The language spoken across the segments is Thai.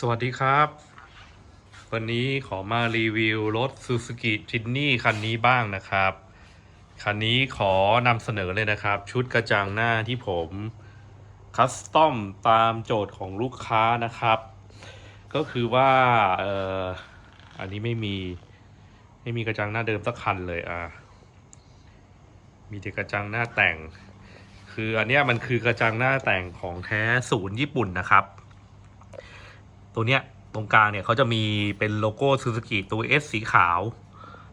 สวัสดีครับ วันนี้ขอมารีวิวรถ Suzuki Jimny คันนี้บ้างนะครับ คันนี้ขอนำเสนอเลยนะครับ ชุดกระจังหน้าที่ผมคัสตอมตามโจทย์ของลูกค้านะครับ ก็คือว่าเอ่ออันนี้ไม่มีไม่มีกระจังหน้าเดิมสักคันเลยอะมีแต่กระจังหน้าแต่ง คืออันเนี้ยมันคือกระจังหน้าแต่งของแท้ศูนย์ญี่ปุ่นนะครับ ตัวเนี้ยตรงกลางเนี่ยเขาจะมีเป็นโลโก้ซูซูกิตัว S สีขาว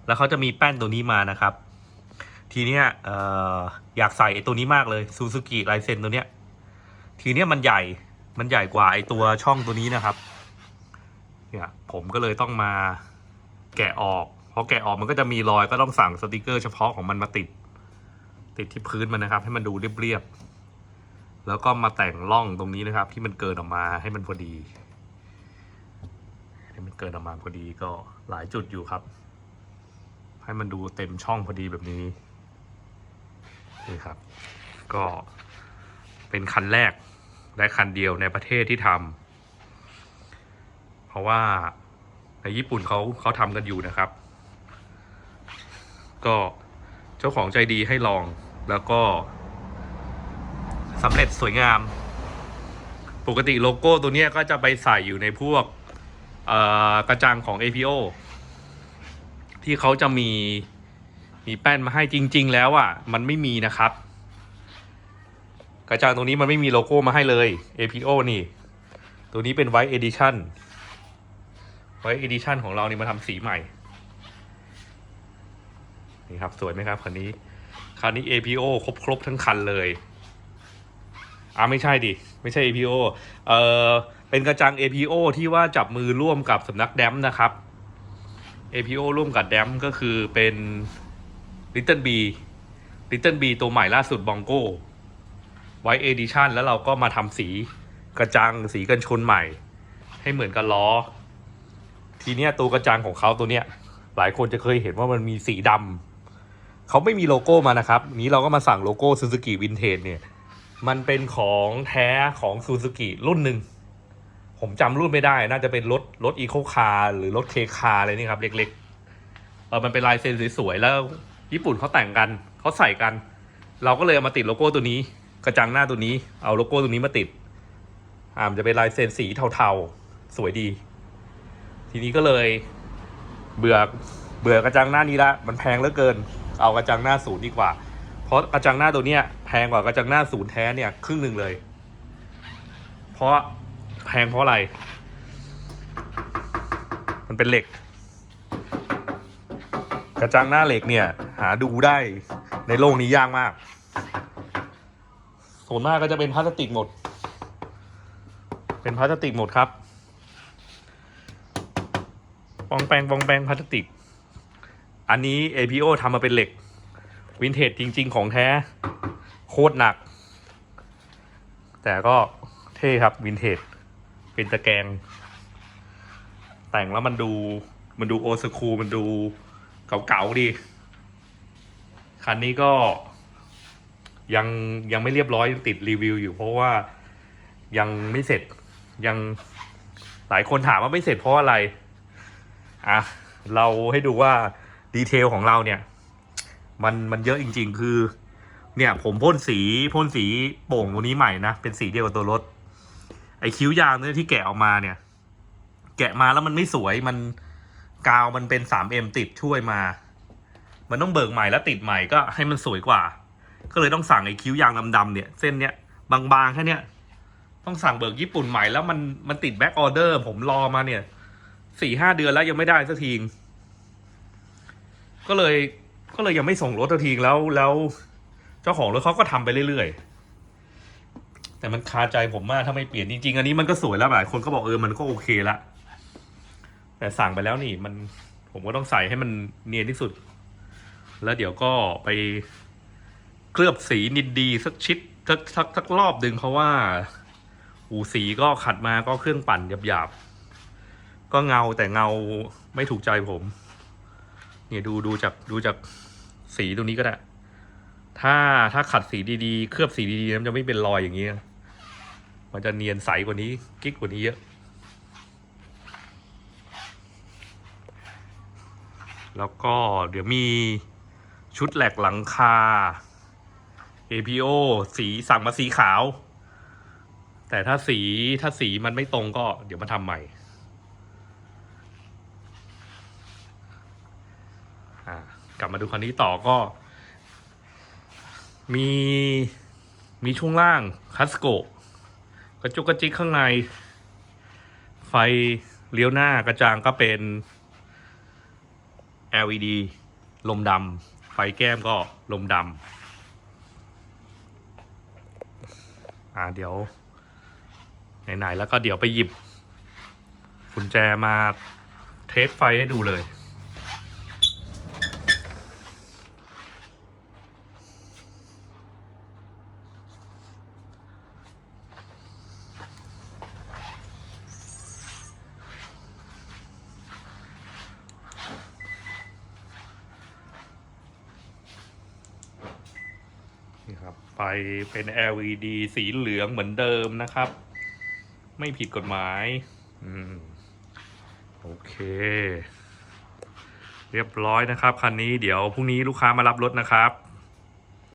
แล้วเขาจะมีแป้นตัวนี้มานะครับ ทีเนี้ยอออยากใส่ไอ้ตัวนี้มากเลยซูซูกิลายเซ็นตัวเนี้ยทีเนี้ยมันใหญ่มันใหญ่กว่าไอ้ตัวช่องตัวนี้นะครับเนี่ยผมก็เลยต้องมาแกะออกพอแกะออกมันก็จะมีรอยก็ต้องสั่งสติกเกอร์เฉพาะของมันมาติด ติดที่พื้นมันนะครับ ให้มันดูเรียบๆแล้วก็มาแต่งร่องตรงนี้นะครับ ที่มันเกินออกมาให้มันพอดี ให้มันเกินออกมาพอดีก็หลายจุดอยู่ครับ ให้มันดูเต็มช่องพอดีแบบนี้นี่ครับ ก็เป็นคันแรกและคันเดียวในประเทศที่ทำเพราะว่าในญี่ปุ่นเขาเขาทำกันอยู่นะครับ ก็เจ้าของใจดีให้ลองแล้วก็สำเร็จสวยงาม ปกติโลโก้ตัวนี้ก็จะไปใส่อยู่ในพวก กระจังของ APO ที่เขาจะมีมีแป้นมาให้จริง ๆ แล้วอะ มันไม่มีนะครับ กระจังตรงนี้มันไม่มีโลโก้มาให้เลย APO นี่ ตัวนี้เป็น White Edition White Edition ของเรานี่มาทำสีใหม่ นี่ครับสวยไหมครับคันนี้คันนี้ APO ครบครบทั้งคันเลยอ่าไม่ใช่ดิ ไม่ใช่ APO เออ เป็นกระจัง APO ที่ว่าจับมือร่วมกับสำนักแดมนะครับ APO ร่วมกับแดมก็คือเป็น Little B Little B ตัวใหม่ล่าสุดบองโก้ไว้ Edition แล้วเราก็มาทำสีกระจังสีกันชนใหม่ ให้เหมือนกับล้อ ทีเนี้ยตัวกระจังของเขาตัวเนี้ย หลายคนจะเคยเห็นว่ามันมีสีดำเขาไม่มีโลโก้มานะครับ นี้เราก็มาสั่งโลโก้ Suzuki Vintage เนี่ย มันเป็นของแท้ของซูซูกิรุ่นหนึ่ง ผมจำรุ่นไม่ได้ น่าจะเป็นรถรถอีโคคาร์หรือรถเคคาร์อะไรนี่ครับ เล็กๆเออมันเป็นลายเซ็นสวยๆ แล้วญี่ปุ่นเขาแต่งกันเขาใส่กัน เราก็เลยเอามาติดโลโก้ตัวนี้ กระจังหน้าตัวนี้ เอาโลโก้ตัวนี้มาติดอ่ามจะเป็นลายเซ็นสีเทาๆ สวยดี ทีนี้ก็เลยเบื่อเบื่อกระจังหน้านี้ละมันแพงเหลือเกิน เอากระจังหน้าศูนย์ดีกว่า เพราะกระจังหน้าตัวเนี้ยแพงกว่ากระจังหน้าศูนย์แท้เนี่ยครึ่งหนึ่งเลย เพราะ พงเพราะอะไร มันเป็นเหล็ก กระจังหน้าเหล็กเนี่ย หาดูได้ในโลกนี้ยากมาก ส่วนมากก็จะเป็นพลาสติกหมด เป็นพลาสติกหมดครับ ปองแปงปองแปงพลาสติก อันนี้ APO ทำมาเป็นเหล็ก วินเทจจริง ๆ ของแท้ โคตรหนัก แต่ก็เท่ครับวินเทจ เป็นตะแกรงแต่งแล้วมันดูมันดูโอสคูมันดูเก่าๆดี คันนี้ก็ยังยังไม่เรียบร้อยยังติดรีวิวอยู่เพราะว่ายังไม่เสร็จยังหลายคนถามว่าไม่เสร็จเพราะอะไร อะ เราให้ดูว่าดีเทลของเราเนี่ย มันมันเยอะจริง ๆ คือ เนี่ย ผมพ่นสีพ่นสีโป่งตัวนี้ใหม่นะ เป็นสีเดียวกับตัวรถ ไอคิ้วยางเนี่ยที่แกะออกมาเนี่ย แกะมาแล้วมันไม่สวยมันกาวมันเป็น 3M ติดช่วยมา มันต้องเบิกใหม่แล้วติดใหม่ก็ให้มันสวยกว่า ก็เลยต้องสั่งไอคิ้วยางดำๆเนี่ย เส้นเนี้ยบางๆแค่เนี้ยต้องสั่งเบิกญี่ปุ่นใหม่แล้วมันมันติดแบ็กออเดอร์ผมรอมาเนี่ยสี่ห้าเดือนแล้วยังไม่ได้สักทีก็เลยก็เลยยังไม่ส่งรถสักทีแล้วแล้ว เจ้าของรถเขาก็ทำไปเรื่อยๆ แต่มันคาใจผมมากถ้าไม่เปลี่ยนจริงๆ อันนี้มันก็สวยแล้วหลายคนก็บอกเออมันก็โอเคละ แต่สั่งไปแล้วนี่มันผมก็ต้องใส่ให้มันเนียนที่สุด แล้วเดี๋ยวก็ไปเคลือบสีนินดีสักชิดสักสักสักรอบดึงเพราะว่าอูสีก็ขัดมาก็เครื่องปั่นหยาบๆ ก็เงาแต่เงาไม่ถูกใจผม เนี่ยดูดูจากดูจากสีตรงนี้ก็ได้ ถ้าถ้าขัดสีดีๆ เคลือบสีดีๆมันจะไม่เป็นรอยอย่างนี้ มันจะเนียนใสกว่านี้กิ๊กกว่านี้เยอะ แล้วก็เดี๋ยวมีชุดแหลกหลังคา APO สีสั่งมาสีขาว แต่ถ้าสีถ้าสีมันไม่ตรงก็เดี๋ยวมาทำใหม่กลับมาดูคันนี้ต่อก็ มีมีช่วงล่างคัสโก กระจุกกระจิกข้างใน ไฟเลี้ยวหน้ากระจางก็เป็น LED ลมดำไฟแก้มก็ลมดำอ่าเดี๋ยว ไหน ๆ แล้วก็เดี๋ยวไปหยิบกุญแจมาเทสไฟให้ดูเลย ฟเป็น LED สีเหลืองเหมือนเดิมนะครับ ไม่ผิดกฎหมายอมโอเค เรียบร้อยนะครับ คันนี้เดี๋ยวพรุ่งนี้ลูกค้ามารับรถนะครับ